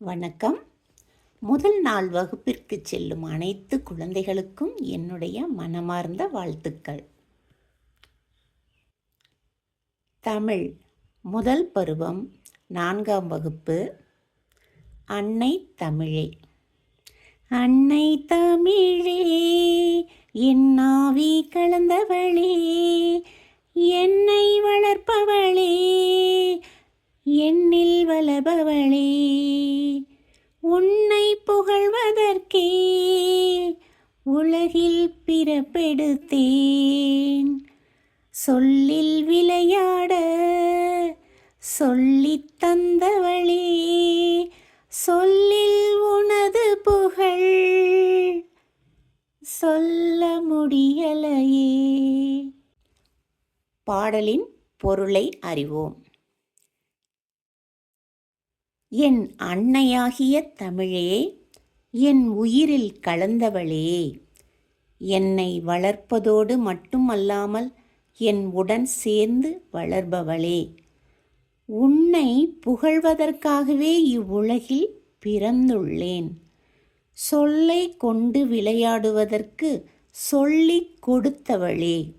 வணக்கம். முதல் நாள் வகுப்பிற்கு செல்லும் அனைத்து குழந்தைகளுக்கும் என்னுடைய மனமார்ந்த வாழ்த்துக்கள். தமிழ் முதல் பருவம் நான்காம் வகுப்பு. அன்னை தமிழே. அன்னை தமிழே என் ஆவி கலந்தவளே என்னை வளர்ப்பவளே என்னில் வளர்பவளே. உன்னை புகழ்வதற்கே உலகில் பிறப்பெடுத்தேன். சொல்லில் விளையாட சொல்லித் தந்தவளே சொல்லில் உனது புகழ் சொல்ல முடியலையே. பாடலின் பொருளை அறிவோம். என் அன்னையாகிய தமிழே என் உயிரில் கலந்தவளே. என்னை வளர்ப்பதோடு மட்டுமல்லாமல் என் உடன் சேர்ந்து வளர்பவளே. உன்னை புகழ்வதற்காகவே இவ்வுலகில் பிறந்துள்ளேன். சொல்லை கொண்டு விளையாடுவதற்கு சொல்லிக் கொடுத்தவளே.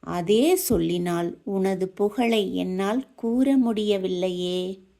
அதே சொல்லினால் உனது புகழை என்னால் கூற முடியவில்லையே.